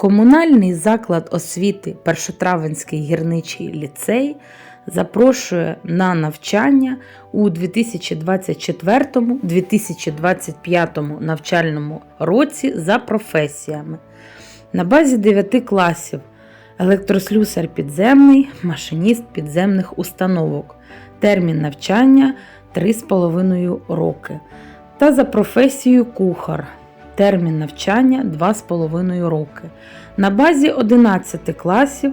Комунальний заклад освіти Першотравенський гірничий ліцей запрошує на навчання у 2024-2025 навчальному році за професіями. На базі 9 класів електрослюсар підземний, машиніст підземних установок. Термін навчання 3,5 роки. Та за професією кухар. Термін навчання 2,5 роки. На базі 11 класів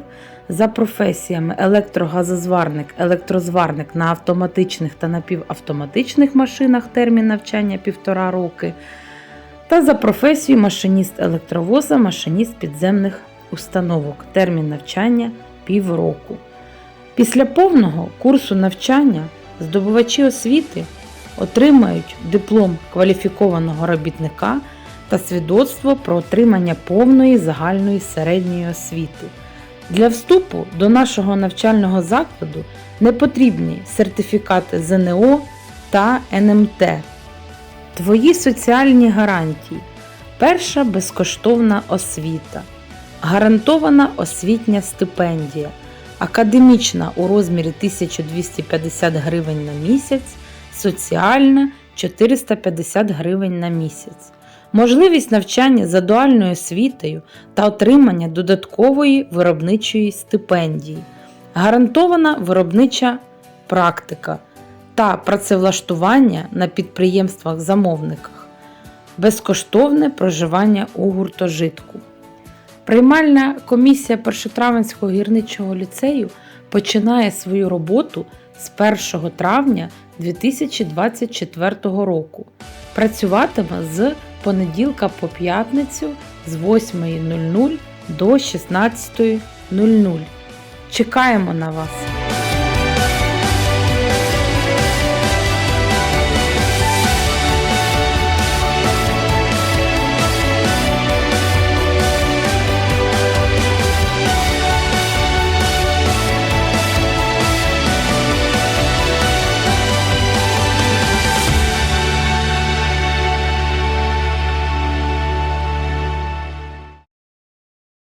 за професіями електрогазозварник, електрозварник на автоматичних та напівавтоматичних машинах термін навчання 1,5 роки. Та за професією машиніст електровоза, машиніст підземних установок. Термін навчання півроку. Після повного курсу навчання здобувачі освіти отримають диплом кваліфікованого робітника та свідоцтво про отримання повної загальної середньої освіти. Для вступу до нашого навчального закладу не потрібні сертифікати ЗНО та НМТ. Твої соціальні гарантії. Перша безкоштовна освіта, гарантована освітня стипендія, академічна у розмірі 1250 гривень на місяць, соціальна 450 гривень на місяць. Можливість навчання за дуальною освітою та отримання додаткової виробничої стипендії, гарантована виробнича практика та працевлаштування на підприємствах-замовниках, безкоштовне проживання у гуртожитку. Приймальна комісія Першотравенського гірничого ліцею починає свою роботу з 1 травня 2024 року. Працюватиме з понеділка по п'ятницю з 8.00 до 16.00. Чекаємо на вас!